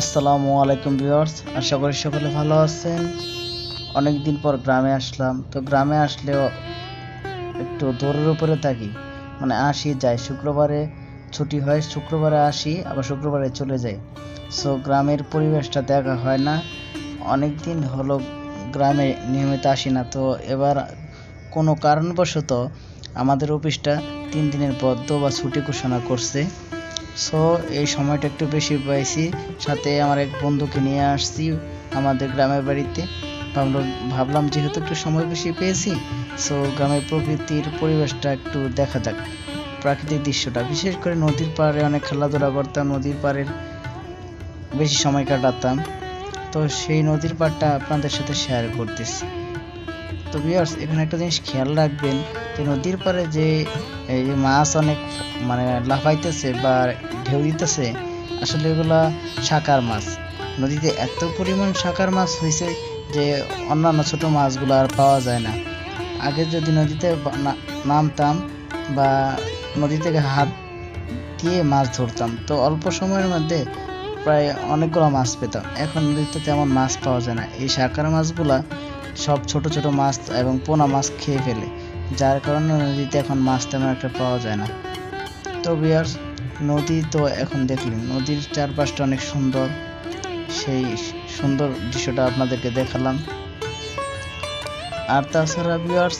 আসসালামু আলাইকুম ভিউয়ার্স, আশা করি সকলে ভালো আছেন। অনেক দিন পর গ্রামে আসলাম, তো গ্রামে আসলেও একটু দৌড়ের উপরে থাকি। মানে আসি, যাই শুক্রবারে ছুটি হয়, শুক্রবারে আসি, আবার শুক্রবারে চলে যাই। সো গ্রামের পরিবেশটা দেখা হয় না। অনেক দিন হলো গ্রামে নিয়মিত আসি না, তো এবার কোনো কারণবশত আমাদের অফিসটা তিন দিনের বদ্ধ বা ছুটি ঘোষণা করছে। সো এই সময়টা একটু বেশি পাইছি। সাথে আমার এক বন্ধুকে নিয়ে আসছি আমাদের গ্রামের বাড়িতে। আমরা ভাবলাম যেহেতু একটু সময় বেশি পেয়েছি সো গ্রামের প্রকৃতির পরিবেশটা একটু দেখা যাক। প্রাকৃতিক দৃশ্যটা, বিশেষ করে নদীর পাড়ে অনেক খেলাধুলা করতাম, নদীর পাড়ের বেশি সময় কাটাতাম। তো সেই নদীর পাড়টা আপনাদের সাথে শেয়ার করতেছি। তো ভিউয়ার্স এখানে একটা জিনিস খেয়াল রাখবেন যে নদীর পাড়ে যে, এই মাছ অনেক মানে লাফাইতেছে বা ঢেউ দিতেছে, আসলে এগুলা শাকার মাছ। নদীতে এত পরিমাণ শাকার মাছ হয়েছে যে অন্যান্য ছোট মাছগুলো আর পাওয়া যায় না। আগে যদি নদীতে নামতাম বা নদী থেকে হাত দিয়ে মাছ ধরতাম, তো অল্প সময়ের মধ্যে প্রায় অনেকগুলো মাছ পেতাম। এখন নদীতে তেমন মাছ পাওয়া যায় না। এই শাকার মাছগুলা সব ছোট ছোট মাছ এবং পোনা মাছ খেয়ে ফেলে, যার কারণে নদীতে এখন মাছ তেমন একটা পাওয়া যায় না। তো বিয়ার নদী তো এখন দেখলেন, নদীর চারপাশটা অনেক সুন্দর। সেই সুন্দর দৃশ্যটা আপনাদেরকে দেখালাম। আর তাছাড়া বিয়ার্স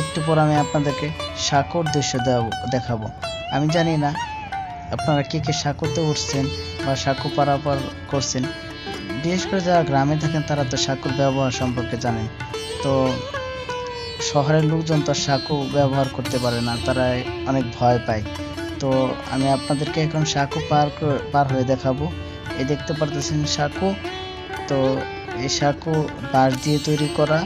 একটু পর আমি আপনাদেরকে সাঁকর দৃশ্য দেখাবো। আমি জানি না আপনারা কে কে সাঁকোতে উঠছেন বা সাঁকো পারাপার করছেন বিশেষ করে যারা গ্রামে থাকেন, তারা তো সাঁকোর ব্যবহার সম্পর্কে জানেন। তো শহরের লোকজন তো সাঁকো ব্যবহার করতে পারে না, তারা অনেক ভয় পায়। তো আমি আপনাদেরকে এখন সাঁকো পার পার হয়ে দেখাবো। এই দেখতে পারতেছেন সাঁকো। তো এই সাঁকো বাঁশ দিয়ে তৈরি করা।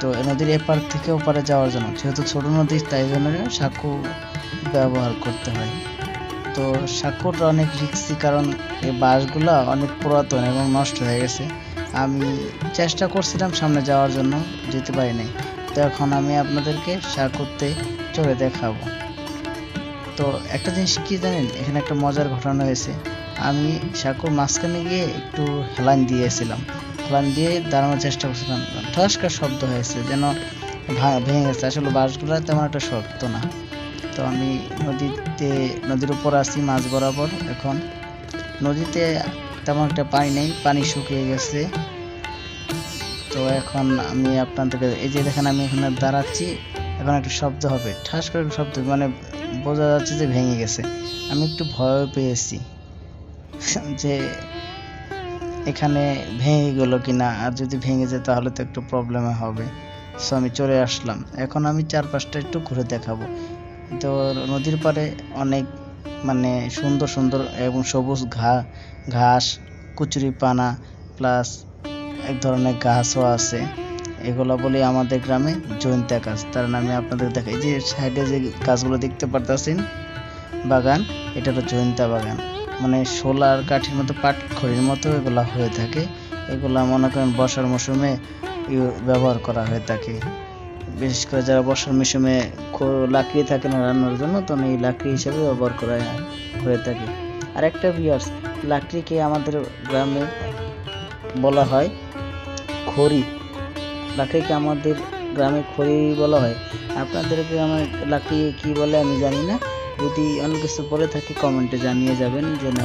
তো নদীর এপার থেকে ওপারে যাওয়ার জন্য, যেহেতু ছোট নদী, তাই জন্য সাঁকো ব্যবহার করতে হয়। তো সাঁকোটা অনেক রিক্সি কারণ এই বাঁশগুলা অনেক পুরাতন এবং নষ্ট হয়ে গেছে। আমি চেষ্টা করছিলাম সামনে যাওয়ার জন্য, যেতে পারি নাই তো এখন আমি আপনাদেরকে সাঁকোতে চড়ে দেখাবো। তো একটা জিনিস কি জানেন, এখানে একটা মজার ঘটনা হয়েছে। আমি সাঁকোর মাঝখানে গিয়ে একটু হেলান দিয়েছিলাম। হেলান দিয়ে দাঁড়ানোর চেষ্টা করছিলাম। ঠসকার শব্দ হয়েছে, যেন ভেঙে গেছে। আসলে বাঁশগুলো তেমন একটা শক্ত না। তো আমি নদীতে, নদীর উপর আছি মাছ বরাবর এখন। নদীতে তেমন একটা পানি নেই, পানি শুকিয়ে গেছে। তো এখন আমি আপনাদেরকে, এই যে দেখেন আমি এখানে দাঁড়াচ্ছি, এখন একটা শব্দ হবে। ঠাস করে একটা শব্দ মানে বোঝা যাচ্ছে যে ভেঙে গেছে। আমি একটু ভয় পেয়েছি যে এখানে ভেঙে গেলো কিনা, আর যদি ভেঙে যায় তাহলে তো একটু প্রবলেমে হবে। সো আমি চলে আসলাম। এখন আমি চারপাশটা একটু ঘুরে দেখাবো। তো নদীর পাড়ে অনেক মানে সুন্দর সুন্দর এবং সবুজ ঘা, ঘাস, কুচুরি পানা প্লাস এক ধরনের গাছও আছে। এগুলো বলি আমাদের গ্রামে জৈন্তা গাছ। তার নামে আপনাদের দেখাই। যে সাইডে যে গাছগুলো দেখতে পারতেছেন, বাগান, এটা হলো জৈন্তা বাগান। মানে শোলার কাঠির মতো পাটখড়ির মতো এগুলা হয়ে থাকে। এগুলা মনে করেন বর্ষার মৌসুমে ব্যবহার করা হয়ে থাকে। বিশেষ করে যারা বর্ষার মৌসুমে লাকড়ি থাকে না রান্নার জন্য তখন এই লাকড়ি হিসেবে ব্যবহার করা হয়ে থাকে। আর একটা বিয়ার্স লাকড়িকে আমাদের গ্রামে বলা হয় খড়ি। লাকড়িকে আমাদের গ্রামে খড়ি বলা হয়। আপনাদের গ্রামে লাকড়ি কি বলে আমি জানি না। যদি অন্য কিছু বলে থাকে কমেন্টে জানিয়ে যাবেন যেন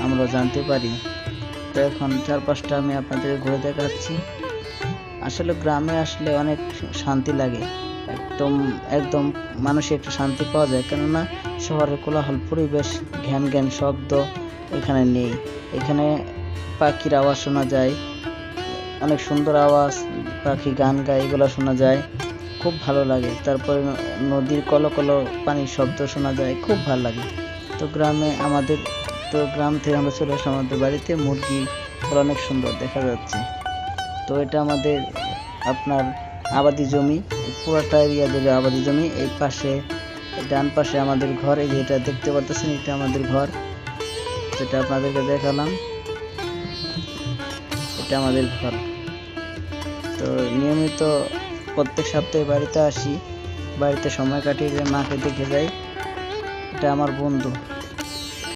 আমরা জানতে পারি। তো এখন চারপাশটা আমি আপনাদের ঘুরে দেখাচ্ছি। আসলে গ্রামে আসলে অনেক শান্তি লাগে। একদম একদম মানুষের একটু শান্তি পাওয়া যায়। কেননা শহরের কোলাহল, পরিবেশ, ঘ্যান ঘ্যান শব্দ এখানে নেই। এখানে পাখির আওয়াজ শোনা যায়, অনেক সুন্দর আওয়াজ, পাখি গান গায়, এগুলো শোনা যায়। খুব ভালো লাগে। তারপরে নদীর কলো কলো পানির শব্দ শোনা যায়, খুব ভালো লাগে। তো গ্রামে আমাদের, তো গ্রাম থেকে আমরা চলে আসলাম আমাদের বাড়িতে, মুরগি অনেক সুন্দর দেখা যাচ্ছে। তো এটা আমাদের আপনার আবাদি জমি, পুরোটা এরিয়া জুড়ে আবাদি জমি। এই পাশে ডান পাশে আমাদের ঘর, এই যে এটা দেখতে পারতেছেন, এটা আমাদের ঘর। যেটা আপনাদেরকে দেখালাম, এটা আমাদের ঘর। তো নিয়মিত প্রত্যেক সপ্তাহে বাড়িতে আসি, বাড়িতে সময় কাটিয়ে মাকে দেখে যাই, এটা আমার বন্ধু।